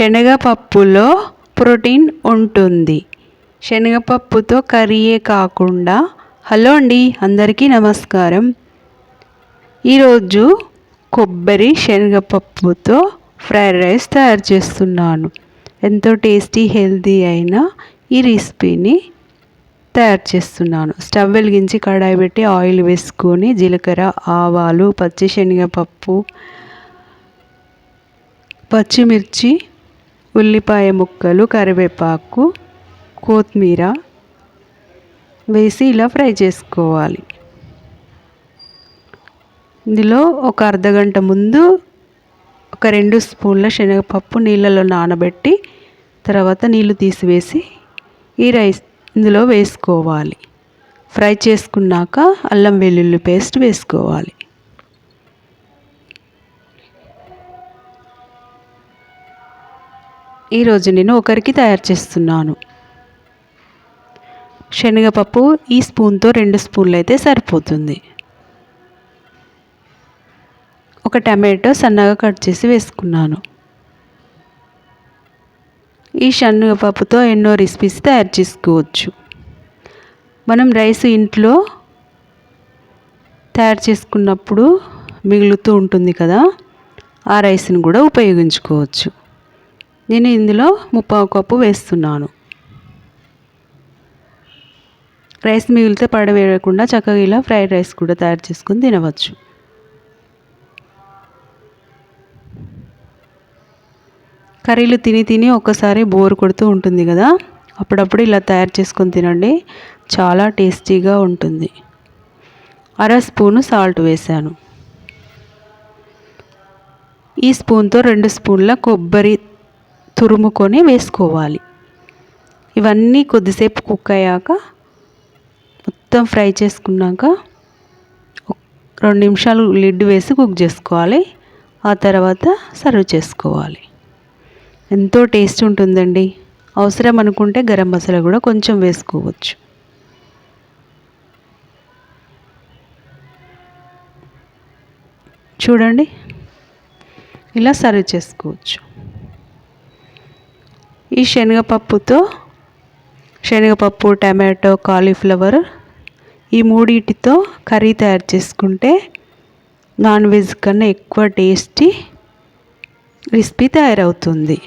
శనగపప్పులో protein ఉంటుంది. శనగపప్పుతో కర్రీయే కాకుండా hello అండి అందరికీ నమస్కారం. ఈరోజు కొబ్బరి శనగపప్పుతో ఫ్రైడ్ రైస్ తయారు చేస్తున్నాను. ఎంతో టేస్టీ హెల్తీ అయిన ఈ రెసిపీని తయారు చేస్తున్నాను. స్టవ్ వెలిగించి కడాయి పెట్టి ఆయిల్ వేసుకొని జీలకర్ర ఆవాలు పచ్చి శనగపప్పు పచ్చిమిర్చి ఉల్లిపాయ ముక్కలు కరివేపాకు కొత్తిమీర వేసి ఇలా ఫ్రై చేసుకోవాలి. ఇందులో ఒక అర్ధగంట ముందు ఒక రెండు స్పూన్ల శనగపప్పు నీళ్ళలో నానబెట్టి తర్వాత నీళ్ళు తీసివేసి ఈ రైస్ ఇందులో వేసుకోవాలి. ఫ్రై చేసుకున్నాక అల్లం వెల్లుల్లి పేస్ట్ వేసుకోవాలి. ఈరోజు నేను ఒకరికి తయారు చేస్తున్నాను. శనగపప్పు ఈ స్పూన్తో రెండు స్పూన్లు అయితే సరిపోతుంది. ఒక టమాటో సన్నగా కట్ చేసి వేసుకున్నాను. ఈ శనగపప్పుతో ఎన్నో రెసిపీస్ తయారు చేసుకోవచ్చు. మనం రైస్ ఇంట్లో తయారు చేసుకున్నప్పుడు మిగులుతూ ఉంటుంది కదా ఆ రైస్ని కూడా ఉపయోగించుకోవచ్చు. నేను ఇందులో ముప్పావు కప్పు వేస్తున్నాను. రైస్ మిగిలితే పడవేయకుండా చక్కగా ఇలా ఫ్రైడ్ రైస్ కూడా తయారు చేసుకొని తినవచ్చు. కర్రీలు తిని తిని ఒక్కసారి బోర్ కొడుతూ ఉంటుంది కదా అప్పుడప్పుడు ఇలా తయారు చేసుకొని తినండి. చాలా టేస్టీగా ఉంటుంది. అర స్పూను సాల్ట్ వేసాను ఈ స్పూన్తో రెండు స్పూన్ల కొబ్బరి తురుముకొని వేసుకోవాలి. ఇవన్నీ కొద్దిసేపు కుక్ అయ్యాక మొత్తం ఫ్రై చేసుకున్నాక రెండు నిమిషాలు లిడ్ వేసి కుక్ చేసుకోవాలి. ఆ తర్వాత సర్వ్ చేసుకోవాలి. ఎంతో టేస్ట్ ఉంటుందండి. అవసరం అనుకుంటే గరం మసాలా కూడా కొంచెం వేసుకోవచ్చు. చూడండి. ఇలా సర్వ్ చేసుకోవచ్చు. ఈ శనగపప్పుతో శనగపప్పు టమాటో కాలీఫ్లవర్ ఈ మూడింటితో కర్రీ తయారు చేసుకుంటే నాన్ వెజ్ కన్నా ఎక్కువ టేస్టీ రెసిపీ తయారవుతుంది.